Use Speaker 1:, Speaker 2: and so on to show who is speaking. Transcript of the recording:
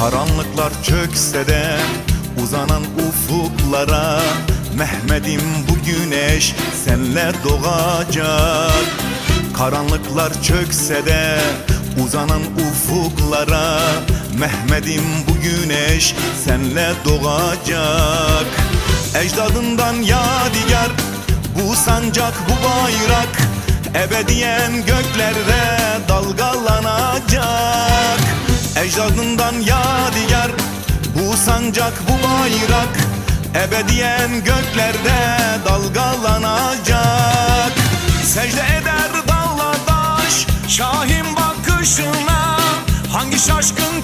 Speaker 1: Karanlıklar çökse de uzanan ufuklara Mehmet'im bu güneş senle doğacak. Karanlıklar çökse de uzanan ufuklara Mehmet'im bu güneş senle doğacak. Ecdadından yadigar bu sancak bu bayrak Ebediyen göklerde dalgalanacak. Ecdadından yadigar sancak bu bayrak Ebediyen göklerde dalgalanacak. Secde eder dağlar taş Şahin bakışına Hangi şaşkın